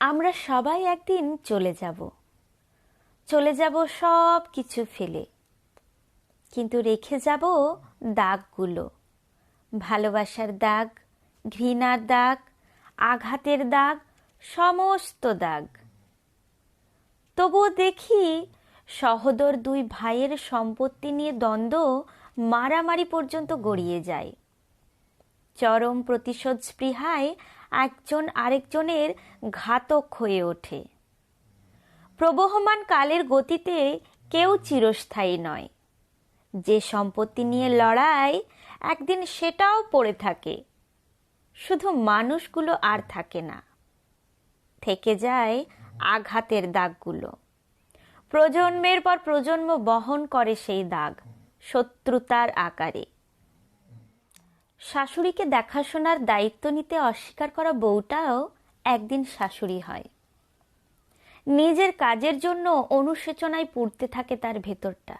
আমরা সবাই একদিন চলে যাব। চলে যাব সব কিছু ফেলে। কিন্তু রেখে যাব দাগগুলো। ভালোবাসার দাগ, ঘৃণার দাগ, আঘাতের দাগ, সমস্ত দাগ। তবুও দেখি সহদর দুই ভাইয়ের সম্পত্তি নিয়ে দ্বন্দ্ব মারামারি পর্যন্ত গড়িয়ে যায়। চরম প্রতিশোধ স্পৃহায় একজন আরেকজনের ঘাতক হয়ে ওঠে। প্রবহমান কালের গতিতে কেউ চিরস্থায়ী নয়। যে সম্পত্তি নিয়ে লড়াই, একদিন সেটাও পড়ে থাকে। শুধু মানুষগুলো আর থাকে না। থেকে যায় আঘাতের দাগগুলো। প্রজন্মের পর প্রজন্ম বহন করে সেই দাগ, শত্রুতার আকারে। শাশুড়িকে দেখাশোনার দায়িত্ব নিতে অস্বীকার করা বউটাও একদিন শাশুড়ি হয়। নিজের কাজের জন্য অনুশোচনায় পড়তে থাকে তার ভেতরটা।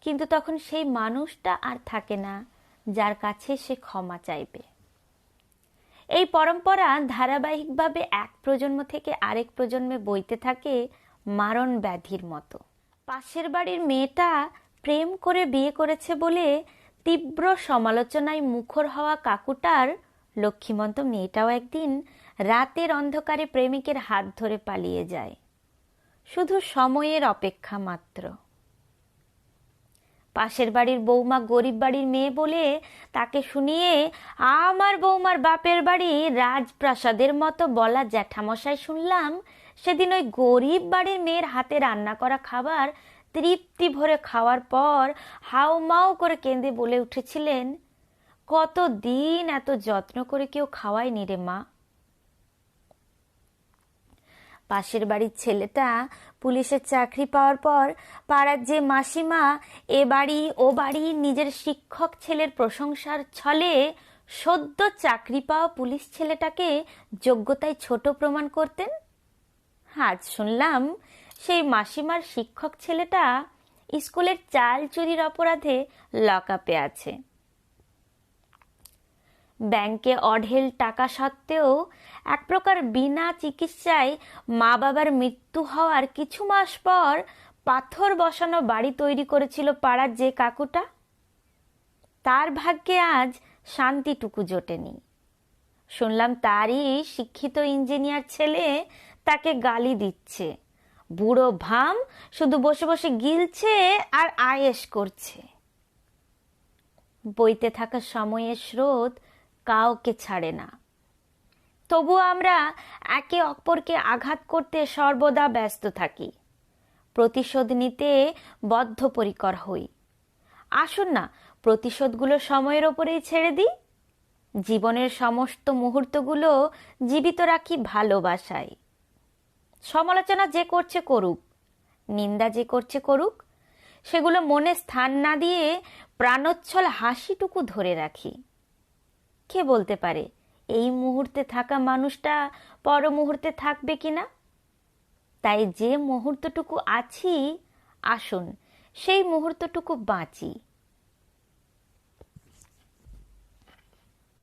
কিন্তু তখন সেই মানুষটা আর থাকে না, যার কাছে সে ক্ষমা চাইবে। এই পরম্পরা ধারাবাহিকভাবে এক প্রজন্ম থেকে আরেক প্রজন্মে বইতে থাকে মারণ ব্যাধির মতো। পাশের বাড়ির মেয়েটা প্রেম করে বিয়ে করেছে বলে তীব্র সমালোচনায় মুখর হওয়া কাকুটার লক্ষ্মীমন্ত মেয়েটাও একদিন রাতের অন্ধকারে প্রেমিকের হাত ধরে পালিয়ে যায়। শুধু সময়ের অপেক্ষা মাত্র। পাশের বাড়ির বৌমা গরিব বাড়ির মেয়ে বলে তাকে শুনিয়ে আমার বৌমার বাপের বাড়ি রাজপ্রাসাদের মতো বলা জ্যাঠামশাই শুনলাম সেদিন ওই গরিব বাড়ির মেয়ের হাতে রান্না করা খাবার তৃপ্তি ভরে খাওয়ার পর হাউমাউ করে কেঁদে বলে উঠেছিলেন, কত দিন এত যত্ন করে কেউ খাওয়ায়নি রে মা? পাশের বাড়ির ছেলেটা পুলিশের চাকরি পাওয়ার পর পাড়ার যে মাসিমা, এ বাড়ি, ও বাড়ি, নিজের শিক্ষক ছেলের প্রশংসার ছলে সদ্য চাকরি পাওয়া পুলিশ ছেলেটাকে যোগ্যতায় ছোট প্রমাণ করতেন? আজ শুনলাম সেই মাসিমার শিক্ষক ছেলেটা স্কুলের চাল চুরির অপরাধে লকআপে আছে। ব্যাংকে অঢেল টাকা সত্ত্বেও এক প্রকার বিনা চিকিৎসায় মা বাবার মৃত্যু হওয়ার কিছু মাস পর পাথর বসানো বাড়ি তৈরি করেছিল পাড়ার যে কাকুটা। তার ভাগ্যে আজ শান্তিটুকু জোটেনি। শুনলাম তারই শিক্ষিত ইঞ্জিনিয়ার ছেলে তাকে গালি দিচ্ছে। বুড়ো ভাম শুধু বসে বসে গিলছে আর আয়েস করছে। বইতে থাকা সময়ের স্রোত কাউকে ছাড়ে না। তবু আমরা একে অপরকে আঘাত করতে সর্বদা ব্যস্ত থাকি। প্রতিশোধ নিতে বদ্ধপরিকর হই। আসুন না, প্রতিশোধগুলো সময়ের ওপরেই ছেড়ে দিই। জীবনের সমস্ত মুহূর্তগুলো জীবিত রাখি ভালোবাসায়। সমালোচনা যে করছে করুক, নিন্দা যে করছে করুক, সেগুলো মনে স্থান না দিয়ে প্রাণোচ্ছল হাসিটুকু ধরে রাখি। কে বলতে পারে, এই মুহূর্তে থাকা মানুষটা পর মুহূর্তে থাকবে কি না? তাই যে মুহূর্তটুকু আছি, আসুন, সেই মুহূর্তটুকু বাঁচি।